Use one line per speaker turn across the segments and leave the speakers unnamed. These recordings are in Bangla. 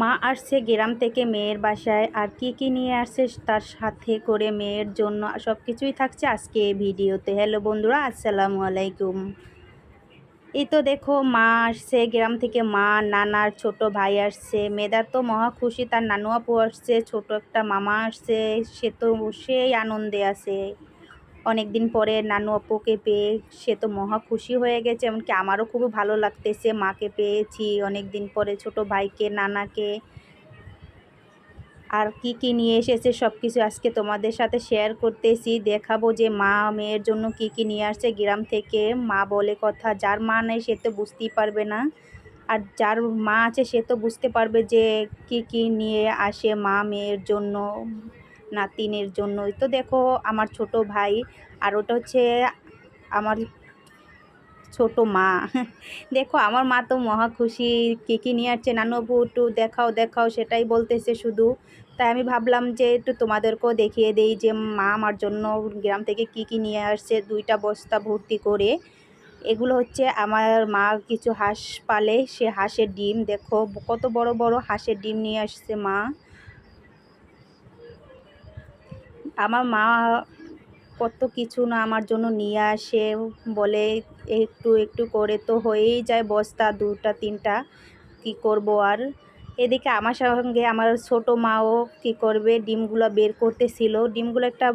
মা আসছে গ্রাম থেকে মেয়ের বাসায়, আর কি কি নিয়ে আসছে তার সাথে করে মেয়ের জন্য সব কিছুই থাকছে আজকে এই ভিডিওতে। হ্যালো বন্ধুরা, আসসালামু আলাইকুম। এই তো দেখো, মা আসছে, গ্রাম থেকে মা, নানার ছোট ভাই আসছে মেয়েদার তো মহা খুশি, তার নানু আসছে, ছোট একটা মামা আসছে, সে তো সেই আনন্দে আছে। অনেক দিন পরে নানু আপুকে পেয়ে সে তো মহা খুশি হয়ে গেছে, এমনকি আমারও খুব ভালো লাগতেছে মাকে পেয়েছি অনেক দিন পরে, ছোট ভাইকে, নানাকে। আর কি কি নিয়ে এসেছে সব কিছু আজকে তোমাদের সাথে শেয়ার করতেছি। দেখাবো যে মা মেয়ের জন্য কি কি নিয়ে আসছে গ্রাম থেকে। মা বলে কথা, যার মা নেই সে তো বুঝতেই পারবে না। আর যার মা আছে সে তো বুঝতে পারবে যে কি কি নিয়ে আসে মা মেয়ের জন্য। নাতিনের জন্য তো দেখো, আমার ছোট ভাই আর ওটা হচ্ছে আমার ছোট মা। দেখো, আমার মা তো মহা খুশি। কী কী নিয়ে আসছে? নানবু একটু দেখাও দেখাও, সেটাই বলতেছে শুধু। তাই আমি ভাবলাম যে একটু তোমাদেরকেও দেখিয়ে দেই যে মা আমার জন্য গ্রাম থেকে কি কি নিয়ে আসছে, দুইটা বস্তা ভর্তি করে। এগুলো হচ্ছে আমার মা কিছু হাঁস পালে, সে হাঁসের ডিম। দেখো, কত বড় বড় হাঁসের ডিম নিয়ে আসছে মা। আমার মা কত কিছু না আমার জন্য নিয়ে আসে, বলে একটু একটু করে তো হয়েই যায় বস্তা দুটা তিনটা, কি করব আর? এদিকে আমার সঙ্গে আমার ছোট মাও কি করবে? ডিমগুলো বের করতেছিল। ডিমগুলো একটা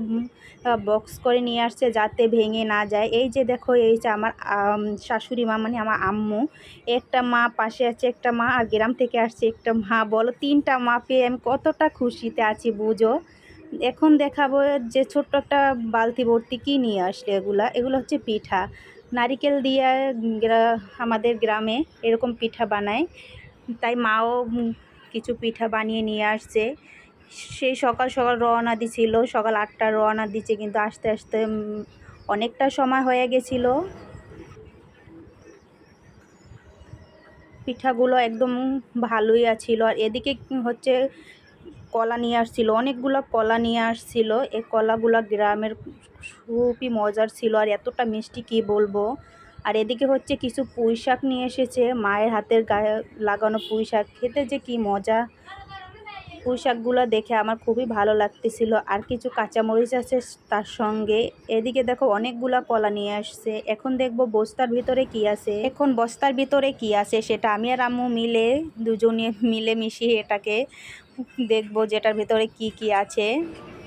বক্স করে নিয়ে আসছে যাতে ভেঙে না যায়। এই যে দেখো, এই যে আমার শাশুড়ি মা মানে আমার আম্মু, একটা মা পাশে আছে, একটা মা আর গ্রাম থেকে আসছে একটা মা। বলো, তিনটা মা পেয়ে আমি কতটা খুশিতে আছি, বুঝো? এখন দেখাবো যে ছোট্ট একটা বালতি ভর্তি কী নিয়ে আসলে এগুলা। এগুলো হচ্ছে পিঠা। নারিকেল দিয়ে আমাদের গ্রামে এরকম পিঠা বানায়। তাই মাও কিছু পিঠা বানিয়ে নিয়ে আসছে। সেই সকাল সকাল রওনা দিছিল, সকাল আটটা রওনা দিচ্ছে কিন্তু আস্তে আস্তে অনেকটা সময় হয়ে গেছিল। পিঠাগুলো একদম ভালোই আছিল। আর এদিকে হচ্ছে কলা নিয়ে আসছিল, অনেকগুলো কলা নিয়ে আসছিল। এই কলাগুলো গ্রামের খুবই মজার ছিল, আর এতটা মিষ্টি কি বলব? আর এদিকে হচ্ছে কিছু পুঁই শাক নিয়ে এসেছে, মায়ের হাতের গায়ে লাগানো পুঁই শাক খেতে যে কি মজা। পুঁই শাকগুলো দেখে আমার খুবই ভালো লাগতেছিল। আর কিছু কাঁচামরিচ আছে তার সঙ্গে। এদিকে দেখো অনেকগুলা কলা নিয়ে আসছে। এখন দেখব বস্তার ভিতরে কি আছে। এখন বস্তার ভিতরে কি আছে সেটা আমি আর আম্মু মিলে, দুজনে মিলে মিশিয়ে এটাকে দেখব যেটার ভিতরে কি কি আছে।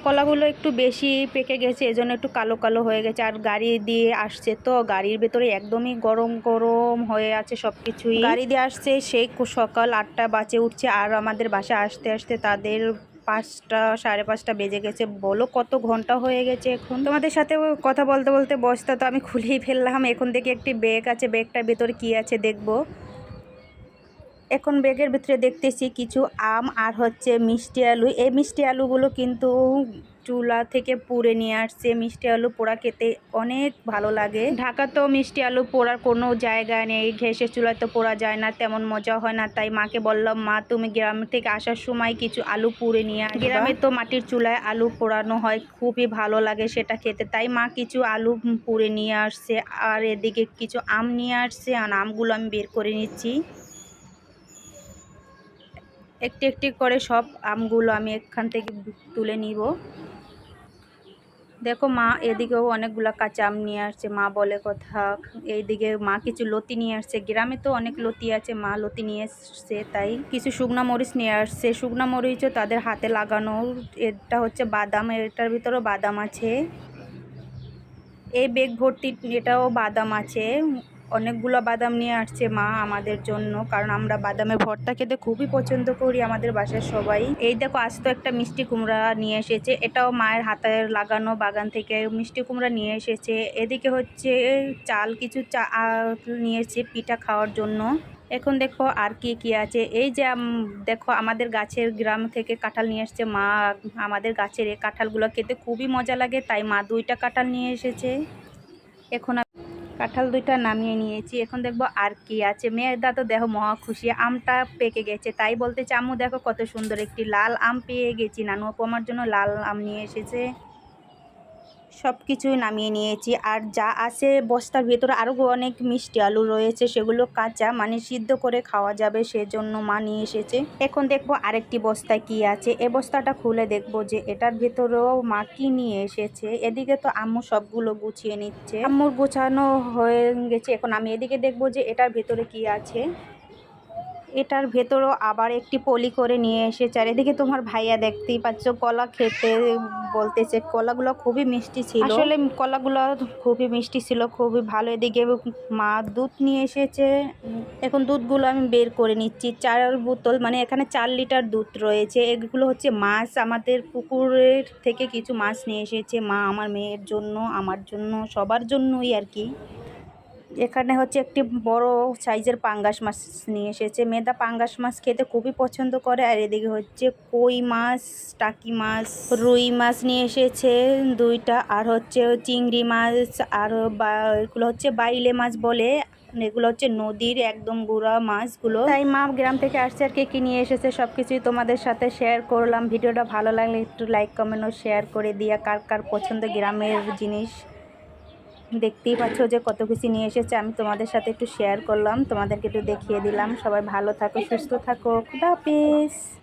কলাগুলো একটু বেশি পেকে গেছে, এজন্য একটু কালো কালো হয়ে গেছে। আর গাড়ি দিয়ে আসছে তো, গাড়ির ভেতরে একদমই গরম গরম হয়ে আছে সব কিছুই গাড়ি দিয়ে আসছে সেই সকাল আটটা বাজে উঠছে, আর আমাদের বাসা আসতে আসতে তাদের পাঁচটা, সাড়ে পাঁচটা বেজে গেছে। বলো কত ঘণ্টা হয়ে গেছে এখন? তোমাদের সাথে কথা বলতে বলতে বসতা তো আমি খুলেই ফেললাম। এখন দেখি একটি ব্যাগ আছে ব্যাগটার ভেতরে কি আছে দেখব। এখন ব্যাগের ভিতরে দেখতেছি কিছু আম আর হচ্ছে মিষ্টি আলু। এই মিষ্টি আলুগুলো কিন্তু চুলা থেকে পুড়ে নিয়ে আসছে। মিষ্টি আলু পোড়া খেতে অনেক ভালো লাগে। ঢাকা তো মিষ্টি আলু পোড়ার কোনো জায়গা নেই। ঘেসে চুলায় তো পোড়া যায় না, তেমন মজা হয় না। তাই মাকে বললাম, মা, তুমি গ্রাম থেকে আসার সময় কিছু আলু পুড়ে নিয়ে আস গ্রামে তো মাটির চুলায় আলু পোড়ানো হয়, খুবই ভালো লাগে সেটা খেতে। তাই মা কিছু আলু পুড়ে নিয়ে আসছে, আর এদিকে কিছু আম নিয়ে আসছে, আর আমগুলো আমি বের করে নিচ্ছি। একটি একটি করে সব আমগুলো আমি এখান থেকে তুলে নিব। দেখো মা, এদিকেও অনেকগুলো কাঁচা আম নিয়ে আসছে। মা বলে কথা, এইদিকে মা কিছু লতি নিয়ে আসছে। গ্রামে তো অনেক লতি আছে, মা লতি নিয়ে এসছে, তাই কিছু শুকনা মরিচ নিয়ে আসছে। শুকনা মরিচও তাদের হাতে লাগানো। এটা হচ্ছে বাদাম, এটার ভিতরেও বাদাম আছে। এই বেগ ভর্তি, এটাও বাদাম আছে। অনেকগুলো বাদাম নিয়ে আসছে মা আমাদের জন্য, কারণ আমরা বাদামের ভর্তা খেতে খুবই পছন্দ করি আমাদের বাসার সবাই। এই দেখো, আজ তো একটা মিষ্টি কুমড়া নিয়ে এসেছে, এটাও মায়ের হাতের লাগানো বাগান থেকে মিষ্টি কুমড়া নিয়ে এসেছে। এদিকে হচ্ছে চাল, কিছু চা নিয়েছে পিঠা খাওয়ার জন্য। এখন দেখো আর কি কি আছে। এই যে দেখো আমাদের গাছের গ্রাম থেকে কাঁঠাল নিয়ে এসছে মা, আমাদের গাছের এই কাঁঠালগুলো খেতে খুবই মজা লাগে, তাই মা দুইটা কাঁঠাল নিয়ে এসেছে। এখন কাঁঠাল দুইটা নামিয়ে নিয়েছি। এখন দেখব আর কি আছে। মেয়ের তো দেখো মহা খুশি। আমটা পেকে গেছে। তাই বলতে চামু দেখো কত সুন্দর একটি লাল আম পেয়ে গেছি। নানু অপমার জন্য লাল আম নিয়ে এসেছে। সব কিছুই নামিয়ে নিয়েছি। আর যা আছে বস্তার ভেতরে আরও অনেক মিষ্টি আলু রয়েছে, সেগুলো কাঁচা মানে সিদ্ধ করে খাওয়া যাবে, সেজন্য মা নিয়ে এসেছে। এখন দেখব আরেকটি বস্তায় কি আছে। এ বস্তাটা খুলে দেখব যে এটার ভেতরেও মা কি নিয়ে এসেছে। এদিকে তো আম্মু সবগুলো গুছিয়ে নিচ্ছে। আম্মুর গুছানো হয়ে গেছে। এখন আমি এদিকে দেখব যে এটার ভেতরে কি আছে। এটার ভেতরও আবার একটি পলি করে নিয়ে এসে চারিদিকে তোমার ভাইয়া দেখতেই পাচ্ছ, কলা খেতে বলতেছে। কলাগুলো খুবই মিষ্টি ছিল। আসলে কলাগুলো খুবই মিষ্টি ছিল, খুবই ভালো। এদিকে মা দুধ নিয়ে এসেছে। এখন দুধগুলো আমি বের করে নিচ্ছি। চার বোতল মানে এখানে চার লিটার দুধ রয়েছে। এগুলো হচ্ছে মাছ। আমাদের পুকুরের থেকে কিছু মাছ নিয়ে এসেছে মা আমার মেয়ের জন্য, আমার জন্য, সবার জন্যই আর কি। এখানে হচ্ছে একটি বড় সাইজের পাঙ্গাস মাছ নিয়ে এসেছে। মেয়েটা পাঙ্গাস মাছ খেতে খুবই পছন্দ করে। আর এদিকে হচ্ছে কই মাছ, টাকি মাছ, রুই মাছ নিয়ে এসেছে দুইটা। আর হচ্ছে চিংড়ি মাছ, আর বা, এগুলো হচ্ছে বাইলে মাছ বলে। এগুলো হচ্ছে নদীর একদম গুড়া মাছগুলো। তাই মা গ্রাম থেকে আসছে আর কে কি নিয়ে এসেছে সব কিছুই তোমাদের সাথে শেয়ার করলাম। ভিডিওটা ভালো লাগলে একটু লাইক কমেন্ট ও শেয়ার করে দিয়া কার কার পছন্দ গ্রামের জিনিস। দেখতেই পাচ্ছ যে কত কিছু নিয়ে এসেছে। আমি তোমাদের সাথে একটু শেয়ার করলাম, তোমাদেরকে একটু দেখিয়ে দিলাম। সবাই ভালো থাকো, সুস্থ থাকো। খুদা হাফিজ।